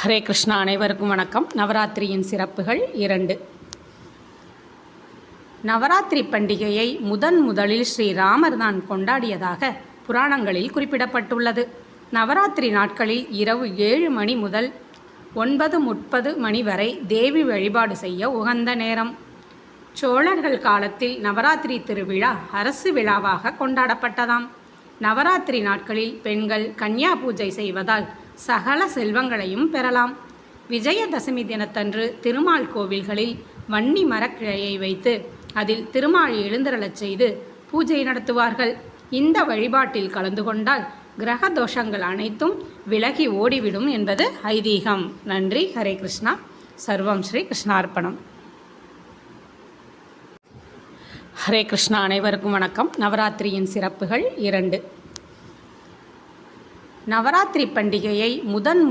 ஹரே கிருஷ்ணா அனைவருக்கும் வணக்கம். நவராத்திரியின் சிறப்புகள் இரண்டு. நவராத்திரி பண்டிகையை முதன் முதலில் ஸ்ரீராமர் தான் கொண்டாடியதாக புராணங்களில் குறிப்பிடப்பட்டுள்ளது. நவராத்திரி நாட்களில் இரவு ஏழு மணி முதல் ஒன்பது முப்பது மணி வரை தேவி வழிபாடு செய்ய உகந்த நேரம். சோழர்கள் காலத்தில் நவராத்திரி திருவிழா அரசு விழாவாக கொண்டாடப்பட்டதாம். நவராத்திரி நாட்களில் பெண்கள் கன்யா பூஜை செய்வதால் சகல செல்வங்களையும் பெறலாம். விஜயதசமி தினத்தன்று திருமால் கோவில்களில் வன்னி மரக்கிழையை வைத்து அதில் திருமால் எழுந்தருளச் செய்து பூஜை நடத்துவார்கள். இந்த வழிபாட்டில் கலந்து கொண்டால் கிரக தோஷங்கள் அனைத்தும் விலகி ஓடிவிடும் என்பது ஐதீகம். நன்றி. ஹரே கிருஷ்ணா. சர்வம் ஸ்ரீ கிருஷ்ணார்ப்பணம். ஹரே கிருஷ்ணா. அனைவருக்கும் வணக்கம். நவராத்திரியின் சிறப்புகள் இரண்டு. நவராத்திரி பண்டிகையை முதன்